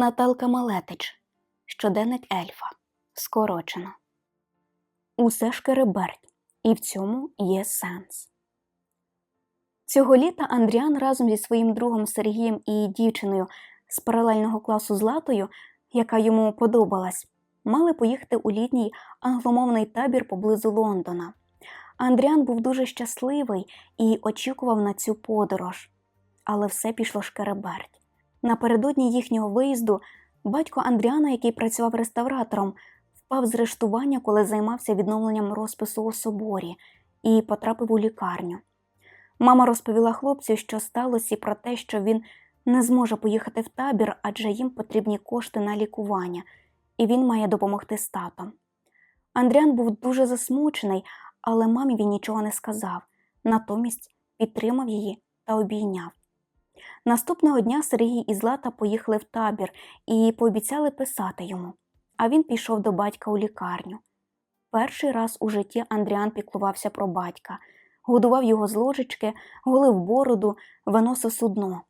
Наталка Малетич. Щоденник ельфа. Скорочено. Усе шкереберть, і в цьому є сенс. Цього літа Андріан разом зі своїм другом Сергієм і дівчиною з паралельного класу Златою, яка йому подобалась, мали поїхати у літній англомовний табір поблизу Лондона. Андріан був дуже щасливий і очікував на цю подорож. Але все пішло шкереберть. Напередодні їхнього виїзду батько Андріана, який працював реставратором, впав з рештування, коли займався відновленням розпису у соборі, і потрапив у лікарню. Мама розповіла хлопцю, що сталося, і про те, що він не зможе поїхати в табір, адже їм потрібні кошти на лікування, і він має допомогти з татом. Андріан був дуже засмучений, але мамі він нічого не сказав, натомість підтримав її та обійняв. Наступного дня Сергій і Злата поїхали в табір і пообіцяли писати йому, а він пішов до батька у лікарню. Перший раз у житті Андріан піклувався про батька, годував його з ложечки, голив бороду, виносив судно.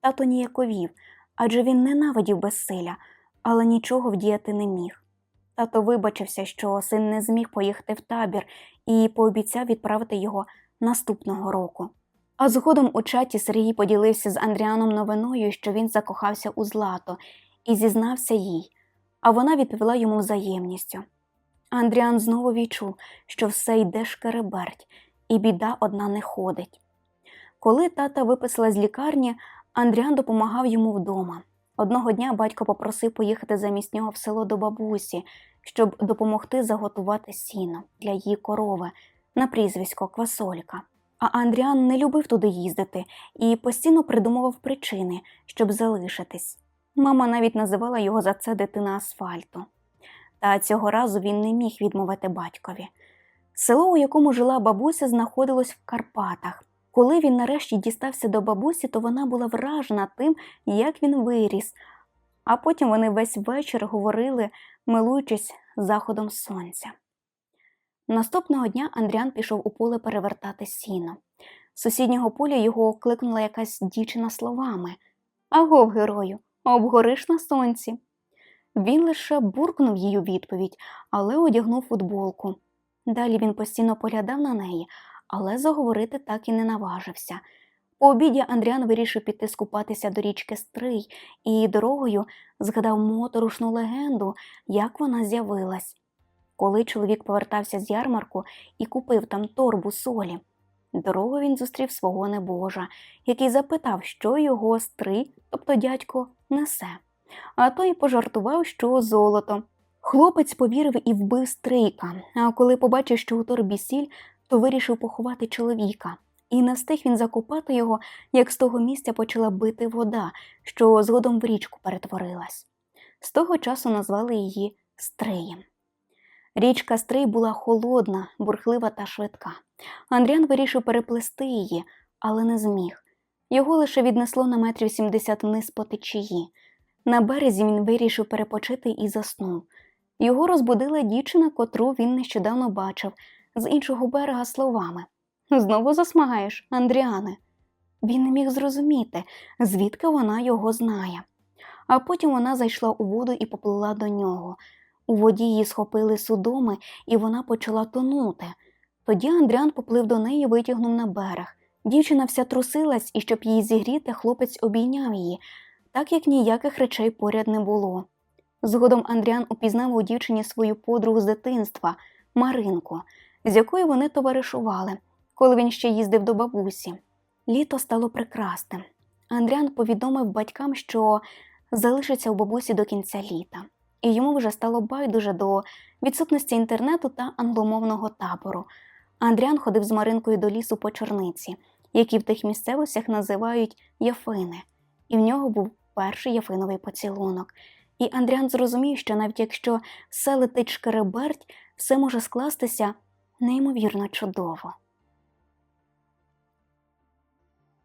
Тато ніяковів, адже він ненавидів безсилля, але нічого вдіяти не міг. Тато вибачився, що син не зміг поїхати в табір і пообіцяв відправити його наступного року. А згодом у чаті Сергій поділився з Андріаном новиною, що він закохався у злато, і зізнався їй, а вона відповіла йому взаємністю. Андріан знову відчув, що все йде шкереберть, і біда одна не ходить. Коли тата виписала з лікарні, Андріан допомагав йому вдома. Одного дня батько попросив поїхати замість нього в село до бабусі, щоб допомогти заготувати сіно для її корови на прізвисько Квасолька. А Андріан не любив туди їздити і постійно придумував причини, щоб залишитись. Мама навіть називала його за це дитина асфальту. Та цього разу він не міг відмовити батькові. Село, у якому жила бабуся, знаходилось в Карпатах. Коли він нарешті дістався до бабусі, то вона була вражена тим, як він виріс, а потім вони весь вечір говорили, милуючись заходом сонця. Наступного дня Андріан пішов у поле перевертати сіно. З сусіднього поля його окликнула якась дівчина словами Агов, герою, обгориш на сонці. Він лише буркнув їй у відповідь, але одягнув футболку. Далі він постійно поглядав на неї, але заговорити так і не наважився. По обіді Андріан вирішив піти скупатися до річки Стрий і дорогою згадав моторошну легенду, як вона з'явилась. Коли чоловік повертався з ярмарку і купив там торбу солі, дорогою він зустрів свого небожа, який запитав, що його стрий, тобто дядько, несе. А той пожартував, що золото. Хлопець повірив і вбив стрийка, а коли побачив, що у торбі сіль, то вирішив поховати чоловіка. І не встиг він закопати його, як з того місця почала бити вода, що згодом в річку перетворилась. З того часу назвали її Стриєм. Річка Стрий була холодна, бурхлива та швидка. Андріан вирішив переплести її, але не зміг. Його лише віднесло на метрів 70 вниз по течії. На березі він вирішив перепочити і заснув. Його розбудила дівчина, котру він нещодавно бачив, з іншого берега словами Знову засмагаєш, Андріане. Він не міг зрозуміти, звідки вона його знає. А потім вона зайшла у воду і поплила до нього. У воді її схопили судоми, і вона почала тонути. Тоді Андріан поплив до неї і витягнув на берег. Дівчина вся трусилась, і щоб її зігріти, хлопець обійняв її, так як ніяких речей поряд не було. Згодом Андріан упізнав у дівчині свою подругу з дитинства Маринку, з якою вони товаришували, коли він ще їздив до бабусі. Літо стало прекрасним. Андріан повідомив батькам, що залишиться у бабусі до кінця літа, і йому вже стало байдуже до відсутності інтернету та англомовного табору. Андріан ходив з Маринкою до лісу по чорниці, які в тих місцевостях називають яфини, і в нього був перший яфиновий поцілунок. І Андріан зрозумів, що навіть якщо все летить шкереберть, все може скластися неймовірно чудово.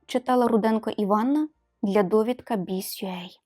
Читала Руденко Іванна для довідка BCA.